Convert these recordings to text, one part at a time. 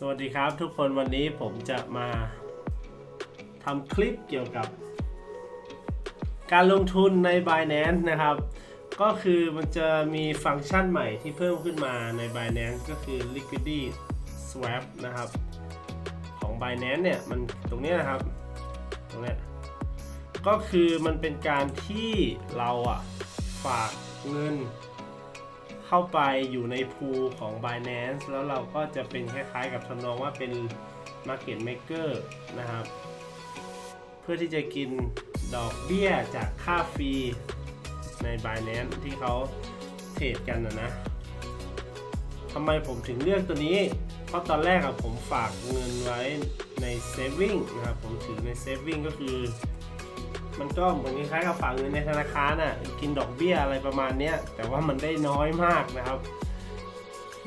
สวัสดีครับทุกคนวันนี้ผมจะมาทำคลิปเกี่ยวกับ การลงทุนใน Binance นะครับ ก็คือมันจะมีฟังก์ชันใหม่ที่เพิ่มขึ้นมาใน Binance ก็คือ Liquidity Swap นะครับ ของ Binance เนี่ยมันตรงนี้นะครับ ตรงนี้ก็คือมันเป็นการที่เราอะฝากเงิน เข้าไปอยู่ในพูลของ Binance แล้วเราก็จะเป็นคล้ายๆกับทำนองว่าเป็น Market Maker นะครับ เพื่อที่จะกินดอกเบี้ยจากค่าฟรีใน Binance ที่เขาเทรดกันนะนะทำไมผมถึงเลือกตัวนี้ เพราะตอนแรกอะผมฝากเงินไว้ใน Saving นะครับ ผมถือใน Saving ก็คือ มันก็เหมือนคล้ายๆกับฝากเงินในธนาคารน่ะกินดอกเบี้ยอะไรประมาณเนี้ยแต่ว่ามันได้น้อยมากนะครับ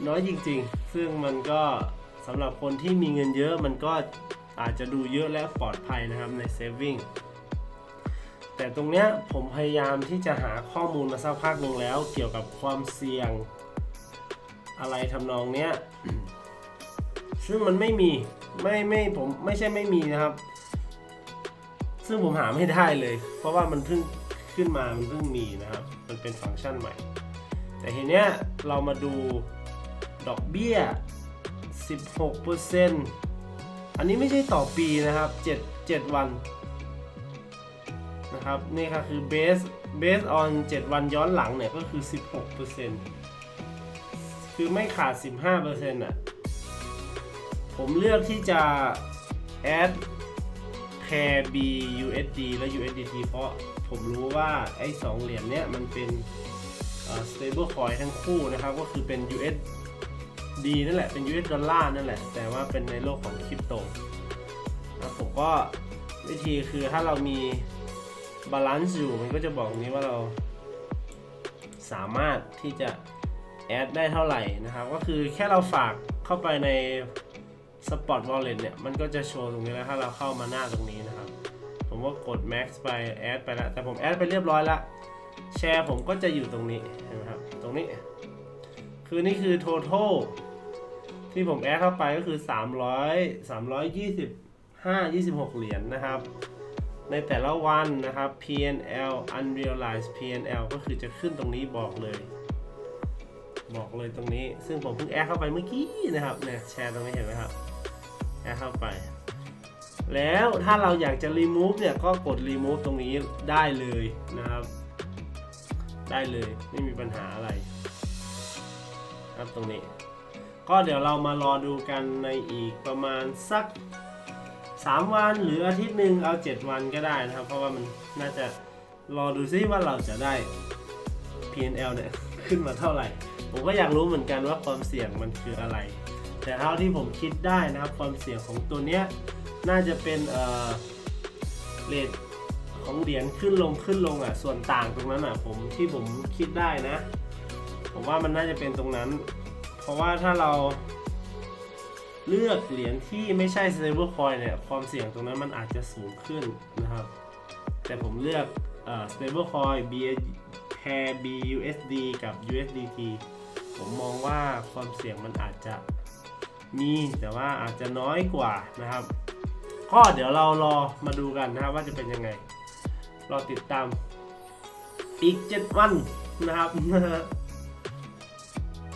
น้อยจริงๆ ซึ่งมันก็สำหรับคนที่มีเงินเยอะมันก็อาจจะดูเยอะและปลอดภัยนะครับใน saving แต่ตรงเนี้ยผมพยายามที่จะหาข้อมูลมาสักพักหนึ่งแล้ว เกี่ยวกับความเสี่ยงอะไรทำนองเนี้ยซึ่งมันไม่มีไม่ไม่ผมไม่ใช่ไม่มีนะครับ ซึ่งผมหาไม่ได้เลย เพราะว่ามันเพิ่งขึ้นมา มันเพิ่งมีนะครับ มันเป็นฟังก์ชันใหม่ แต่ทีเนี้ยเรามาดูดอกเบี้ย 16%อันนี้ไม่ใช่ต่อปีนะครับ 7 7 วันนะครับ นี่ค่ะคือ base base on 7 วันย้อนหลังเนี่ยก็คือ 16%คือไม่ขาด 15%อะ ผมเลือกที่จะ add pair B USD และ USDT เพราะผมรู้ว่าไอ้สองเหรียญเนี้ยมันเป็น stable coin ทั้งคู่นะครับ ก็คือเป็น USD นั่นแหละ เป็น US ดอลลาร์นั่นแหละ แต่ว่าเป็นในโลกของคริปโตนะผมก็วิธีคือถ้าเรามีบาลานซ์อยู่มันก็จะบอกนี้ว่าเราสามารถที่จะแอดได้เท่าไหร่นะครับ ก็คือแค่เราฝากเข้าไปใน Spot Wallet เนี่ย มันก็จะโชว์ตรงนี้แล้วถ้าเราเข้ามาหน้าตรงนี้นะครับ ผมก็กด Max ไป แอดไปแล้ว แต่ผมแอดไปเรียบร้อยแล้วแชร์ผมก็จะอยู่ตรงนี้เห็นไหมครับ ตรงนี้ คือนี่คือ total ที่ผมแอดเข้าไปก็คือ 300 325 26 เหรียญนะครับ ในแต่ละวันนะครับ PNL unrealized PNL ก็คือจะขึ้นตรงนี้บอกเลย บอกเลยตรงนี้ ซึ่งผมเพิ่งแอดเข้าไปเมื่อกี้นะครับเนี่ยแชร์ตรงนี้เห็นไหมครับ เข้าไป แล้วถ้าเราอยากจะ remove เนี่ยก็กด remove ตรงนี้ได้เลยนะครับ ได้เลยไม่มีปัญหาอะไรครับตรงนี้ ก็เดี๋ยวเรามารอดูกันในอีกประมาณสัก 3 วันหรืออาทิตย์หนึ่งเอา 7 วันก็ได้นะครับ เพราะว่ามันน่าจะรอดูซิว่าเราจะได้ PNL เนี่ยขึ้นมาเท่าไหร่ ผมก็อยากรู้เหมือนกันว่าความเสี่ยงมันคืออะไร แต่เท่าที่ผมคิดได้นะครับความเสี่ยงของตัวเนี้ยน่าจะเป็นเอ่อเรทของเหรียญขึ้นลงขึ้นลงอะส่วนต่างตรงนั้นอะผมที่ผมคิดได้นะ ผมว่ามันน่าจะเป็นตรงนั้น เพราะว่าถ้าเราเลือกเหรียญที่ไม่ใช่ stable coin เนี่ยความเสี่ยงตรงนั้นมันอาจจะสูงขึ้นนะครับ แต่ผมเลือกเอ่อ stable coin B pair BUSD กับ USDT ผมมองว่าความเสี่ยงมันอาจจะ มีแต่ว่าอาจจะน้อยกว่านะครับ ก็เดี๋ยวเรารอมาดูกันนะครับว่าจะเป็นยังไงรอติดตามอีก 7 วันนะครับ